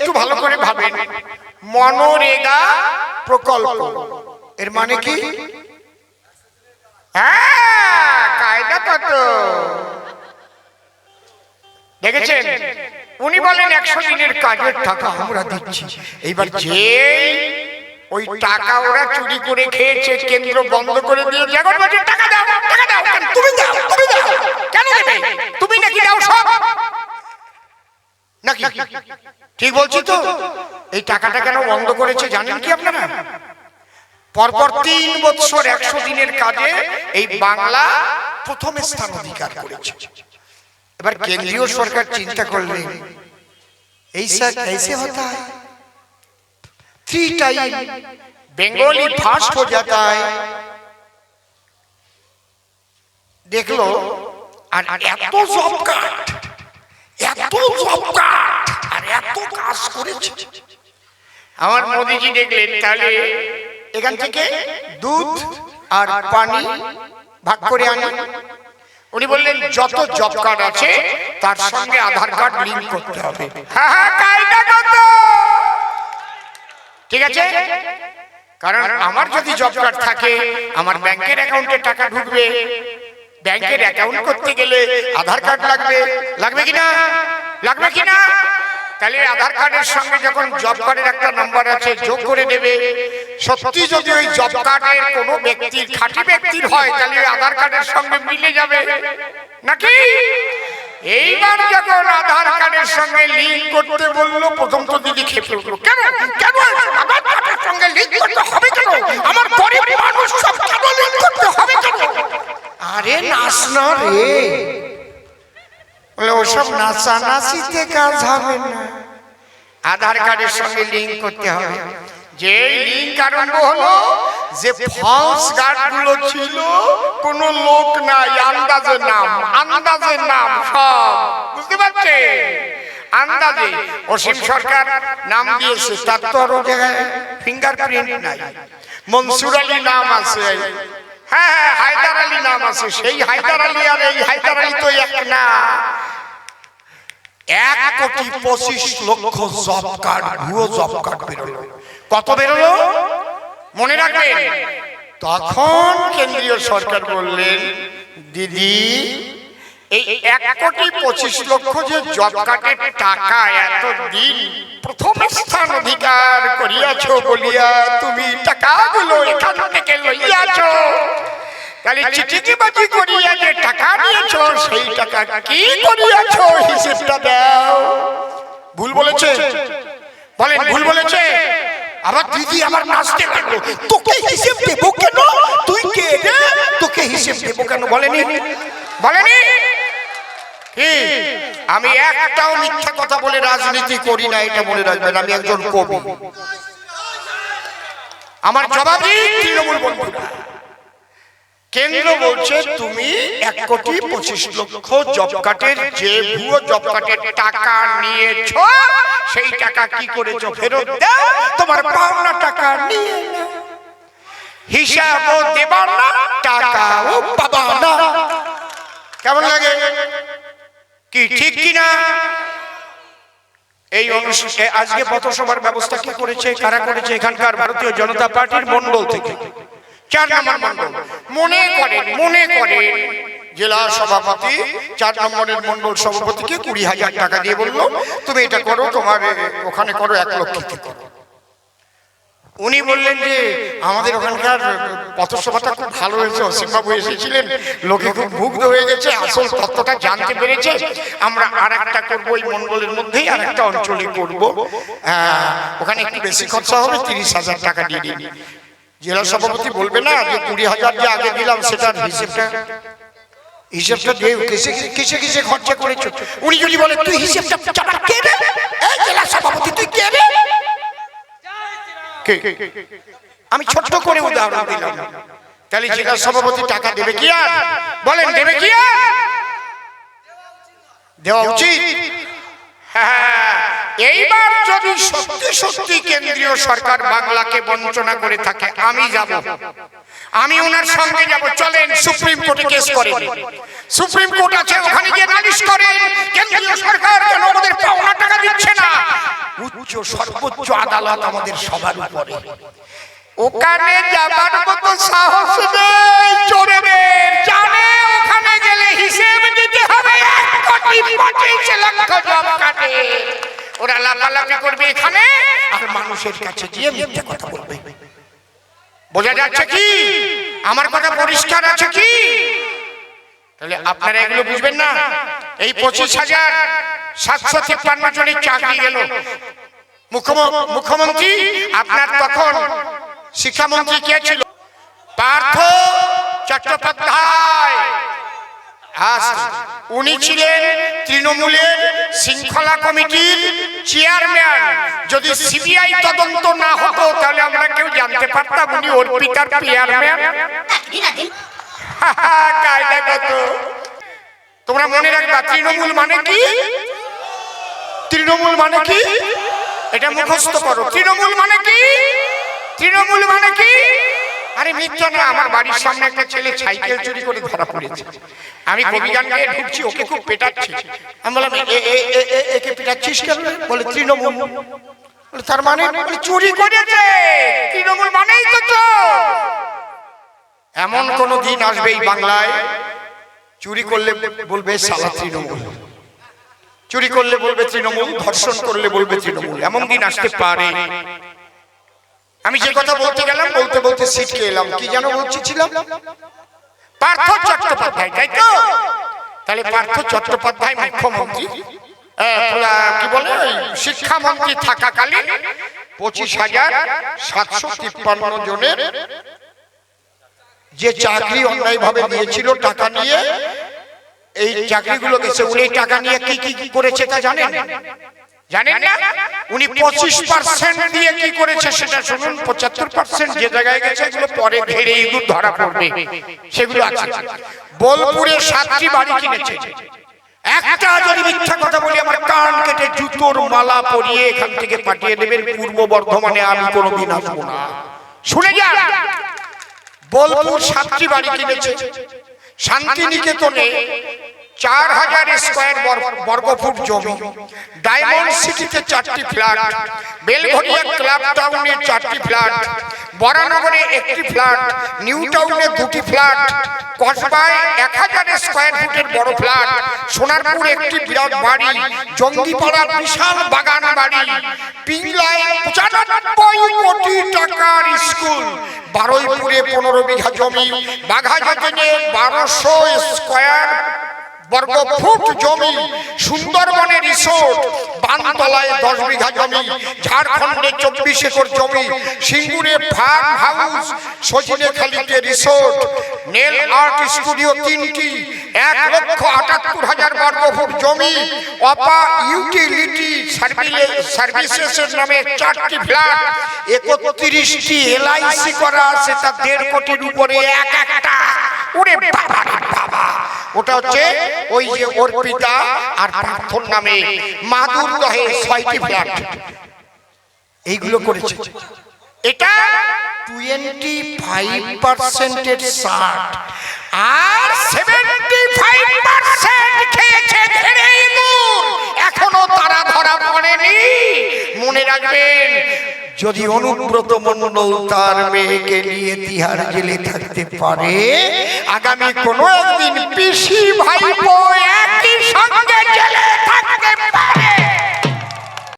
একটু ভালো করে ভাবেন। মনরেগা প্রকল্প। এর মানে কি? হ্যাঁ দেখেছেন? উনি বলেন একশো দিনের কাজের টাকা আমরা দিচ্ছি। এইবার যে ওই টাকা ওরা চুরি করে খেয়েছে, কেন্দ্র বন্ধ করে দিয়ে টাকা দাও টাকা দাও। তুমি দাও তুমি দাও। কেন দেবে? তুমি নাকি দাও সব? নাকি ঠিক বলছি তো এই টাকাটা কেন বন্ধ করেছে জানেন কি আপনারা পরপর তিন বছর একশো দিনের কাজে এই বাংলা প্রথম স্থান অধিকার করেছে এবার কেন্দ্রীয় সরকার চিন্তা করলেন এই স্যার कैसे होता है थ्री टाइम बंगाली फास्ट हो जाता है দেখলো আর এত জব কার্ড এত আর এত কাজ করেছে। আমার মোদিজি দেখলেন, তাহলে এখান থেকে দুধ আর পানি ভাগ করে আনি উনি বললেন, যত জব কার্ড আছে, তার সঙ্গে আধার কার্ড লিংক করতে হবে। ঠিক আছে? কারণ আমার যদি জব কার্ড থাকে, আমার ব্যাংকের অ্যাকাউন্টে টাকা ঢুকবে। ব্যাংকের অ্যাকাউন্ট করতে গেলে আধার কার্ড লাগবে। লাগবে। কিনা লাগবে কিনা তাহলে আধার কার্ডের সঙ্গে যখন জব কার্ডের একটা নাম্বার আছে যোগ করে দেবে। সত্যি যদি ওই জব কার্ডের কোনো ব্যক্তির খাঁটি ব্যক্তির হয় তাহলে আধার কার্ডের সঙ্গে মিলে যাবে। নাকি? এইবার যখন আধার কার্ডের সঙ্গে লিংক করতে বলল প্রথম তো দিদি খেপে উঠল। কেন? কেন? আধার কার্ডের সঙ্গে লিংক করতে হবে কেন? আমার গরিব মানুষ সব কেন লিংক করতে হবে? আরে নাচ না রে। বলে, ওসব নাচানাচিতে কাজ হবে না। আধার কার্ডের সঙ্গে লিঙ্ক করতে হবে। যে লিংক আরম্ভ হলো, যে ফলস গার্ডগুলো ছিল, কোনো লোক নাই, আন্দাজে নাম আন্দাজে নাম সব। বুঝতে পারছে? আন্দাজে। অসীম সরকার নাম দিয়েছে, তার তো আরও জায়গায় ফিঙ্গারপ্রিন্ট নাই। মনসুর আলী নাম আছে। হ্যাঁ হ্যাঁ হায়দার আলী নাম আছে সেই হায়দার আলী আর এই হায়দার আলী তো এক না। এক। কোটি পঁচিশ লক্ষ জব কার্ড ভুয়ো জব কার্ড বেরোলো। কত বেরোলো? মনে রাখবেন তখন কেন্দ্রীয় সরকার বললেন দিদি এই এক কোটি পঁচিশ লক্ষ যে জব কার্ডের টাকা এতদিন প্রথম স্থান অধিকার করিয়াছ বলিয়া তুমি টাকাগুলো এখান তাহলে চিঠিবাজি করিয়া যে টাকা নিয়েছ সেই টাকা কি করিয়াছ? হিসেবটা দাও। ভুল বলেছে? বলেন ভুল বলেছে? আবার দিদি আমার নাচতে লাগল। তোকে হিসেব দেবো কেন? তুই কে রে? তোকে হিসেব দেবো কেন? বলেনি? বলেনি? আমি একটাও মিথ্যা কথা বলে রাজনীতি করি না এটা মনে রাখবেন। আমি একজন কবি। আমার জবাবই তৃণমূল বন্ধুরা কেন্দ্র বলছে তুমি এক কোটি পঁচিশ লক্ষ জব কার্ডের যে ভুয়ো জব কার্ডের টাকা নিয়েছ সেই টাকা কি করেছ ফেরত দাও তোমার পাওনা টাকা নিয়ে। হিসাবও দেবার না টাকাও পাবা না। কেমন লাগে? কি ঠিক কি না এই অনুষ্ঠানে আজকে পথসভার ব্যবস্থা কি করেছে? কারা করেছে? এখানকার ভারতীয় জনতা পার্টির মন্ডল থেকে। চার নম্বর মন্ডল মনে করেন মনে করেন জেলা সভাপতি চার নম্বরের মন্ডল সভাপতিকে কুড়ি হাজার টাকা দিয়ে বলল তুমি এটা করো তোমার ওখানে করো এক লক্ষতে করো উনি বললেন যে আমাদের ওখানকার পথসভাটা খুব ভালো হয়েছে অসীমবাবু এসেছিলেন লোকে খুব মুগ্ধ হয়ে গেছে আসল তত্ত্বটা জানতে পেরেছে। আমরা আর একটা করব ওই মন্ডলের মধ্যেই আর একটা অঞ্চলে করব। আহ, ওখানে একটু বেশি খরচা হবে তিরিশ হাজার টাকা দিয়ে দিন জেলা সভাপতি বলবে না যে কুড়ি হাজার যে আগে দিলাম সেটার হিসেবটা। হিসেবটা দেও কিসে কিসে কিসে খরচা করেছ। উনি যদি বলে তুই হিসেবটা চাপা কে রে? এই জেলা সভাপতি তুই কে কে? আমি ছোট্ট করে উদাহরণ দিলাম। তাহলে জেলা সভাপতি টাকা দেবে কি আর? বলেন দেবে কি আর? দেওয়া উচিত। হ্যাঁ, এইবার যদি সত্যি সত্যি কেন্দ্রীয় সরকার বাংলাকে বঞ্চনা করে থাকে আমি যাব। আমি ওনার সঙ্গে যাব। চলেন সুপ্রিম কোর্টে কেস করেন সুপ্রিম কোর্ট আছে ওখানে গিয়ে নালিশ করেন কেন্দ্রীয় সরকার কেন আমাদের পাওনা টাকা দিচ্ছে না। উচ্চ উচ্চ সর্বোচ্চ আদালত আমাদের সবার উপরে। ওখানে যাবার মতো সাহস নেই চোরেদের। জানে ওখানে গেলে হিসেব দিতে হবে। এক কোটি পঁচিশ লক্ষ জব কাটে। ওরা লাফালাফি করবে এখানে। আর মানুষের কাছে গিয়ে মিথ্যে কথা বলবে। বোঝা যাচ্ছে কি? আমার কথা পরিষ্কার আছে কি? তাহলে আপনারা এগুলো বুঝবেন না। এই পঁচিশ হাজার সাতশো তিপ্পান্ন জনের চাকরি গেল। মুখ্যম- মুখ্যমন্ত্রী আপনার তখন শিক্ষামন্ত্রী কে ছিল? পার্থ চট্টোপাধ্যায়। উনি ছিলেন তৃণমূলের শৃঙ্খলা কমিটির চেয়ারম্যান। যদি সিবিআই তদন্ত না হতো, তাহলে আমরা কেউ জানতে পারতাম উনি অর্পিতার চেয়ারম্যান। তোমরা মনে রাখবা, তৃণমূল মানে কি? তৃণমূল মানে কি? এটা মুখস্থ করো। তৃণমূল মানে কি? তৃণমূল মানে কি? আরে মিথ্যা না আমার বাড়ির সামনে একটা ছেলে সাইকেল চুরি করে ধরা পড়েছে। আমি কবিগান গায়ে ঢুকছি ওকে খুব পেটাচ্ছি। আমি বললাম এ এ- এ- এ- একে পেটাচ্ছিস কেন? বলে তৃণমূল। বলে, তার মানে? চুরি করেছে। তৃণমূল মানেই তো চোর। এমন কোন দিন আসবে এই বাংলায় চুরি করলে বলবে সালা তৃণমূল। চুরি করলে বলবে তৃণমূল ধর্ষণ করলে বলবে তৃণমূল। এমন দিন আসতে পারে। আমি যে কথা বলতে গেলাম বলতে বলতে সিটকে এলাম। কি যেন বলছিলাম পার্থ চট্টোপাধ্যায় তাই তো? তাহলে পার্থ চট্টোপাধ্যায় মুখ্যমন্ত্রী। কি বলে? শিক্ষামন্ত্রী থাকাকালীন পঁচিশ হাজার সাতশো তিপ্পান্ন জনের যে চাকরি অন্যায়ভাবে দিয়েছিল টাকা নিয়ে এই চাকরিগুলো গেছে উনি টাকা নিয়ে কি কি কি করেছে তা জানেন? জানেন না? উনি পঁচিশ পার্সেন্ট দিয়ে কি করেছে সেটা শুনুন পঁচাত্তর পার্সেন্ট যে জায়গায় গেছে এগুলো পরে ঘেরে ইঁদুর ধরা পড়বে। সেগুলো আছে। বোলপুরে সাতটি বাড়ি কিনেছে। একটা যদি মিথ্যা কথা বলি আমার কান কেটে জুতোর মালা পরিয়ে এখান থেকে পাঠিয়ে দেবেন পূর্ব বর্ধমানে আমি কোনোদিন আসব না। শুনে যান। বোলপুর সাতটি বাড়ি কিনেছে। শান্তিনিকেতনে চার হাজার স্কোয়ার বর্গফুট জমি। ডায়মন্ড সিটিতে চারটি ফ্ল্যাট বেলঘরিয়া ক্লাব টাউনে চারটি ফ্ল্যাট বরানগরে একটি ফ্ল্যাট নিউ টাউনে দুটি ফ্ল্যাট কসবায় এক হাজার স্কোয়ার ফুটের বড় ফ্ল্যাট সোনারপুর একটি বিরাট বাড়ি। জঙ্গিপাড়া বিশাল বাগান বাড়ি। পিংলায় পঁচানব্বই কোটি টাকার স্কুল বারুইপুরে পনেরো বিঘা জমি। বাঘাযতীনে বারোশো স্কোয়ার বর্গ ফুট জমি সুন্দরবনে রিসোর্ট বানতলায় দশ বিঘা জমি ঝাড়খণ্ডে চব্বিশ একর জমি সিঙ্গুরে ফার্ম হাউস সজিনেখালিতে রিসোর্ট নেল আর্ট স্টুডিও তিনটি এক লক্ষ আটাত্তর হাজার বর্গ ফুট জমি অপা ইউটিলিটি সার্ভিসেসের নামে চারটি ফ্ল্যাট একত্রিশটি এলআইসি করা আছে তা দেড় কোটির উপরে এক একটা। ওরে বাবা। বাবা। ওটা হচ্ছে ওই যে অর্পিতা আর পার্থর নামে মাদুর দহে ছয়টি ফ্ল্যাট এইগুলো করেছে। এটা টোয়েন্টি ফাইভ পার্সেন্টের ষাট। আর সেভেন্টি ফাইভ পার্সেন্ট খেয়েছে ঘেরে এখনও তারা ধরা পড়েনি। মনে রাখবেন যদি অনুব্রত মন্ডল তার মেয়েকে নিয়ে তিহার জেলে থাকতে পারে, আগামী কোনো একদিন পিসি ভাই একই সঙ্গে জেলে থাকতে পারে।